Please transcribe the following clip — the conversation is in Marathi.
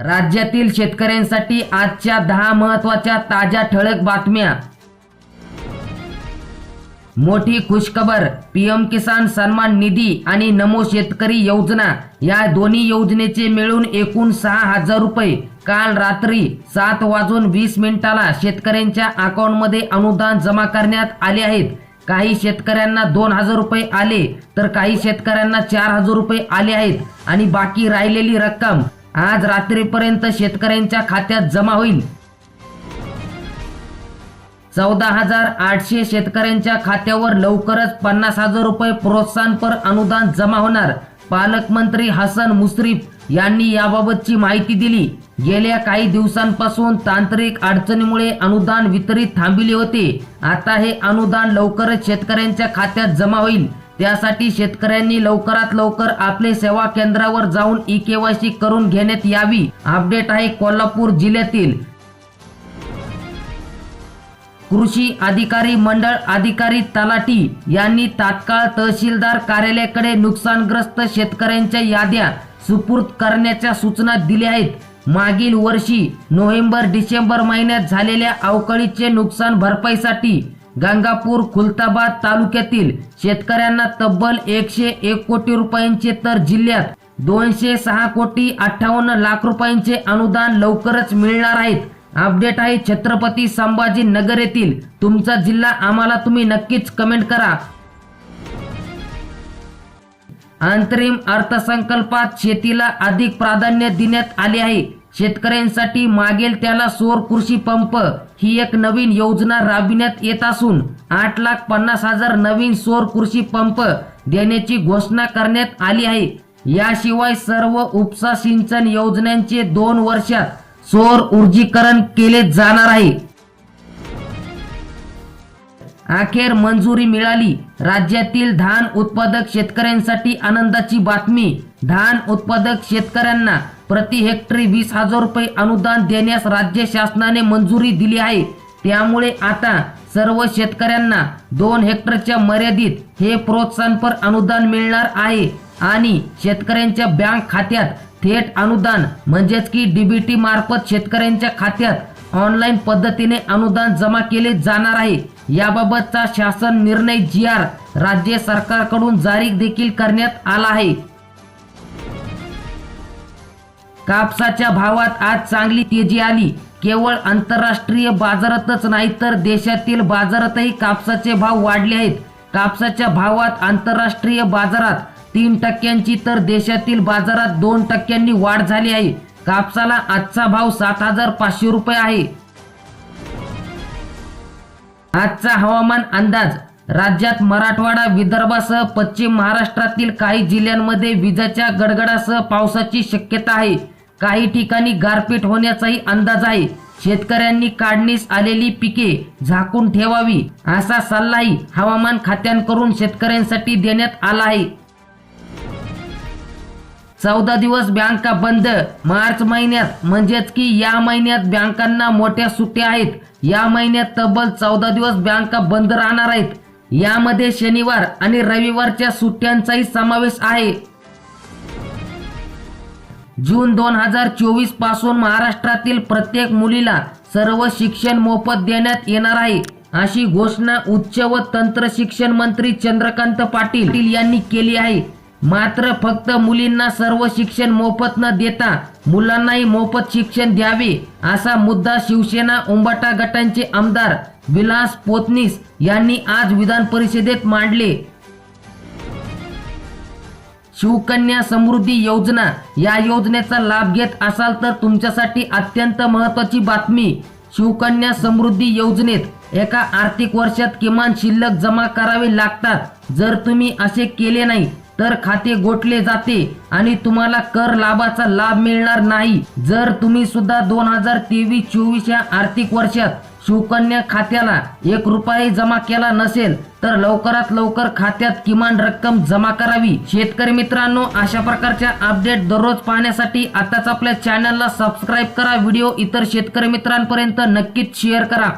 राज्यातील शेतकऱ्यांसाठी आजच्या दहा महत्त्वाच्या ताज्या ठळक बातम्या. मोठी खुशखबर पीएम किसान सन्मान निधी आणि नमो शेतकरी योजना या दोन्ही योजनेचे मिळून एकूण सहा हजार रुपये. काल रात्री सात वाजून वीस मिनिटाला शेतकऱ्यांच्या अकाउंटमध्ये अनुदान जमा करण्यात आले आहेत. काही शेतकऱ्यांना दोन हजार रुपये आले तर काही शेतकऱ्यांना चार हजार रुपये आले आहेत आणि बाकी राहिलेली रक्कम आज रात्रीपर्यंत शेतकऱ्यांच्या खात्यात जमा होईल. चौदा हजार आठशे शेतकऱ्यांच्या खात्यावर लवकरच पन्नास हजार रुपये प्रोत्साहनपर अनुदान जमा होणार. पालकमंत्री हसन मुश्रीफ यांनी याबाबतची माहिती दिली. गेल्या काही दिवसांपासून तांत्रिक अडचणीमुळे अनुदान वितरित थांबविले होते. आता हे अनुदान लवकरच शेतकऱ्यांच्या खात्यात जमा होईल. त्यासाठी शेतकऱ्यांनी लवकरात लवकर आपले सेवा केंद्रावर जाऊन ई केवायसी करून घेण्यात यावी. अपडेट आहे कोल्हापूर जिल्ह्यातील. कृषी अधिकारी मंडळ अधिकारी तलाठी यांनी तात्काळ तहसीलदार कार्यालयाकडे नुकसानग्रस्त शेतकऱ्यांच्या याद्या सुपूर्द करण्याच्या सूचना दिल्या आहेत. मागील वर्षी नोव्हेंबर डिसेंबर महिन्यात झालेल्या अवकाळीचे नुकसान भरपाईसाठी गंगापूर खुलताबाद तालुक्यातील शेतकऱ्यांना तब्बल एकशे एक कोटी रुपयांचे तर जिल्ह्यात दोनशे सहा कोटी अठ्ठावन्न लाख रुपयांचे अनुदान लवकरच मिळणार आहेत. अपडेट आहे छत्रपती संभाजी नगर येथील. तुमचा जिल्हा आम्हाला तुम्ही नक्कीच कमेंट करा. अंतरिम अर्थसंकल्पात शेतीला अधिक प्राधान्य देण्यात आले आहे. शेतकऱ्यांसाठी मागेल त्याला सौर कृषी पंप. ही एक नवीन योजना राबविण्यात येत असून आठ लाख पन्नास हजार नवीन सौर कृषी पंप देण्याची घोषणा करण्यात आली आहे. याशिवाय सर्व उपसा सिंचन योजनांचे दोन वर्षात सौर ऊर्जीकरण केले जाणार आहे. अखेर मंजुरी मिळाली. राज्यातील धान उत्पादक शेतकऱ्यांसाठी आनंदाची बातमी. धान उत्पादक शेतकऱ्यांना प्रति हेक्टरी वीस हजार रुपये अनुदान देण्यास राज्य शासनाने मंजुरी दिली आहे. त्यामुळे आता सर्व शेतकऱ्यांना दोन हेक्टरच्या मर्यादित हे प्रोत्साहनपर अनुदान मिळणार आहे आणि शेतकऱ्यांच्या बँक खात्यात थेट अनुदान म्हणजेच की डीबीटी मार्फत शेतकऱ्यांच्या खात्यात ऑनलाईन पद्धतीने अनुदान जमा केले जाणार आहे. याबाबतचा शासन निर्णय जी आर राज्य सरकारकडून जारी देखील करण्यात आला आहे. कापसाच्या भावात आज चांगली तेजी आली. केवळ आंतरराष्ट्रीय बाजारातच नाही तर देशातील बाजारातही कापसाचे भाव वाढले आहेत. कापसाच्या भावात आंतरराष्ट्रीय बाजारात तीन टक्क्यांची तर देशातील बाजारात दोन टक्क्यांनी वाढ झाली आहे. कापसाला आजचा भाव सात हजार पाचशे रुपये आहे. आजचा हवामान अंदाज. राज्यात मराठवाडा विदर्भासह पश्चिम महाराष्ट्रातील काही जिल्ह्यांमध्ये विजाच्या गडगडासह पावसाची शक्यता आहे. काही ठिकाणी गारपीट होण्याचाही अंदाज आहे. शेतकऱ्यांनी काढणीस आलेली पिके झाकून ठेवावी असा सल्लाही हवामान खात्यांकडून शेतकऱ्यांसाठी देण्यात आला आहे. चौदा दिवस बँका बंद. मार्च महिन्यात म्हणजेच की या महिन्यात बँकांना मोठ्या सुट्ट्या आहेत. या महिन्यात तब्बल चौदा दिवस बँका बंद राहणार आहेत. यामध्ये शनिवार आणि रविवारच्या सुट्ट्यांचाही समावेश आहे. जून दोन हजार चोवीसपासून महाराष्ट्रातील प्रत्येक मुलीला सर्व शिक्षण मोफत देण्यात येणार आहे अशी घोषणा उच्च व तंत्र शिक्षण मंत्री चंद्रकांत पाटील यांनी केली आहे. मात्र फक्त मुलींना सर्व शिक्षण मोफत न देता मुलांनाही मोफत शिक्षण द्यावे असा मुद्दा शिवसेना उंबाटा गटांचे आमदार विलास पोतनीस यांनी आज विधान परिषदेत मांडले. शिवकन्या समृद्धी योजना. या योजनेचा लाभ घेत असाल तर तुमच्यासाठी अत्यंत महत्वाची बातमी. शिवकन्या समृद्धी योजनेत एका आर्थिक वर्षात किमान शिल्लक जमा करावे लागतात. जर तुम्ही असे केले नाही तर खाते गोठले जाते आणि तुम्हाला कर लाभाचा लाभ मिळणार नाही. जर तुम्ही सुद्धा दोन हजार तेवीस चोवीस या आर्थिक वर्षात शिवकन्या खात्याला एक रुपयाही जमा केला नसेल तर लवकरात लवकर खात्यात किमान रक्कम जमा करावी. शेतकरी मित्रांनो अशा प्रकारच्या अपडेट दररोज पाहण्यासाठी आताच आपल्या चॅनलला सबस्क्राईब करा. व्हिडिओ इतर शेतकरी मित्रांपर्यंत नक्कीच शेअर करा.